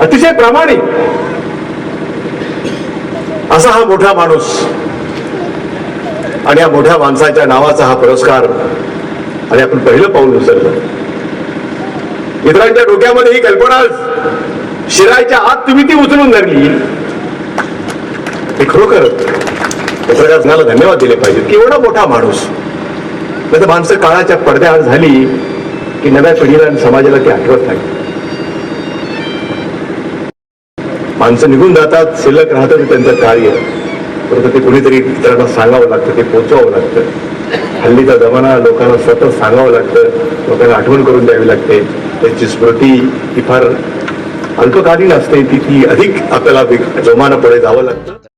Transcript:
अतिशय प्रामाणिक. असा हा मोठा माणूस आणि या मोठ्या माणसाच्या नावाचा हा पुरस्कार आणि आपण पहिलं पाऊल उचललं. मित्रांच्या डोक्यामध्ये ही कल्पना शिरायच्या आत तुम्ही ती उचलून धरली. हे खरोखर पत्रकारांना धन्यवाद दिले पाहिजेत. की एवढा मोठा माणूस. नाही तर माणसं काळाच्या पडद्याआड झाली की नव्या पिढीला आणि समाजाला ती आठवत नाही. माणसं निघून जातात शिल्लक राहतं त्यांचं कार्य. परंतु ते कुणीतरी इतरांना सांगावं लागतं ते पोचवावं लागतं. हल्लीचा जमाना लोकांना सतत सांगावं लागतं लोकांना आठवण करून द्यावी लागते. त्याची स्मृती ही फार अल्पकालीन असते ती ती अधिक आपल्याला जोमानं पुढे जावं लागतं.